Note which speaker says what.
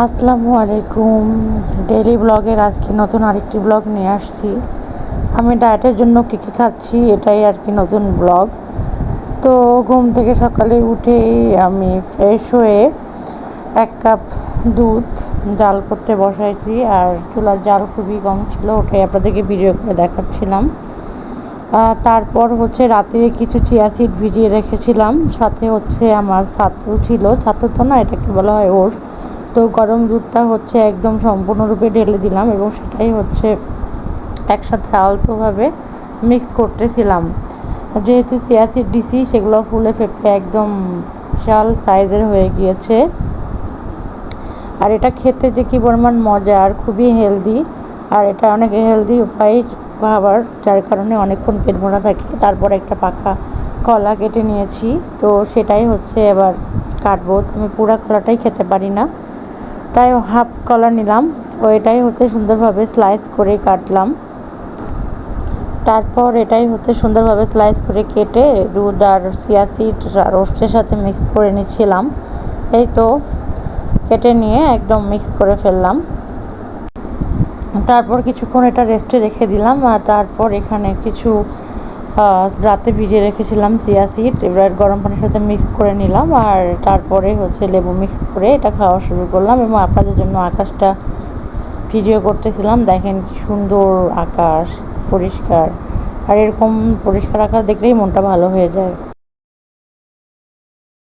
Speaker 1: আসসালামু আলাইকুম। ডেইলি ব্লগের আজকে নতুন আরেকটি ব্লগ নিয়ে আসছি। আমি ডায়েটের জন্য কী কী খাচ্ছি এটাই আর কি নতুন ব্লগ তো ঘুম থেকে সকালে উঠেই আমি ফ্রেশ হয়ে এক কাপ দুধ জাল করতে বসাইছি আর চুলার জাল খুবই কম ছিল, ওটাই আপনাদেরকে ভিডিও করে দেখাচ্ছিলাম। তারপর হচ্ছে রাতে কিছু চিয়া সিড ভিজিয়ে রেখেছিলাম, সাথে হচ্ছে আমার ছাতু ছিল, ছাতু তো না এটাকে বলা হয় ওটস। তো গরম দুধটা হচ্ছে একদম সম্পূর্ণরূপে ঢেলে দিলাম এবং সেটাই হচ্ছে একসাথে আলতোভাবে মিক্স করতেছিলাম। যেহেতু চিয়া ডিসি সেগুলো ফুলে ফেপে একদম বিশাল সাইজের হয়ে গিয়েছে। আর এটা খেতে যে কী পরিমাণ মজা, আর খুবই হেলদি আর এটা অনেক হেলদি উপায় খাবার যার কারণে অনেকক্ষণ পেট ভরা থাকে। তারপর একটা পাখা কলা কেটে নিয়েছি। তো সেটাই হচ্ছে এবার কাটবো। আমি পুরা কলাটাই খেতে পারি না। তাই হাফ কলা নিলাম। ও এটাই হচ্ছে সুন্দরভাবে স্লাইস করে কাটলাম। তারপর এটাই হচ্ছে সুন্দরভাবে স্লাইস করে কেটে দুধ আর চিয়া সিড আর রোস্টের সাথে মিক্স করে নিচ্ছিলাম। এই তো কেটে নিয়ে একদম মিক্স করে ফেললাম। তারপর কিছুক্ষণ এটা রেস্টে রেখে দিলাম আর তারপর এখানে কিছু রাতে ভিজিয়ে রেখেছিলাম চিয়া সিড এবার গরম পানির সাথে মিক্স করে নিলাম আর তারপরে হচ্ছে লেবু মিক্স করে এটা খাওয়া শুরু করলাম এবং আপনাদের জন্য আকাশটা ভিডিও করতেছিলাম। দেখেন কি সুন্দর আকাশ, পরিষ্কার। আর এরকম পরিষ্কার আকাশ দেখলেই মনটা ভালো হয়ে যায়।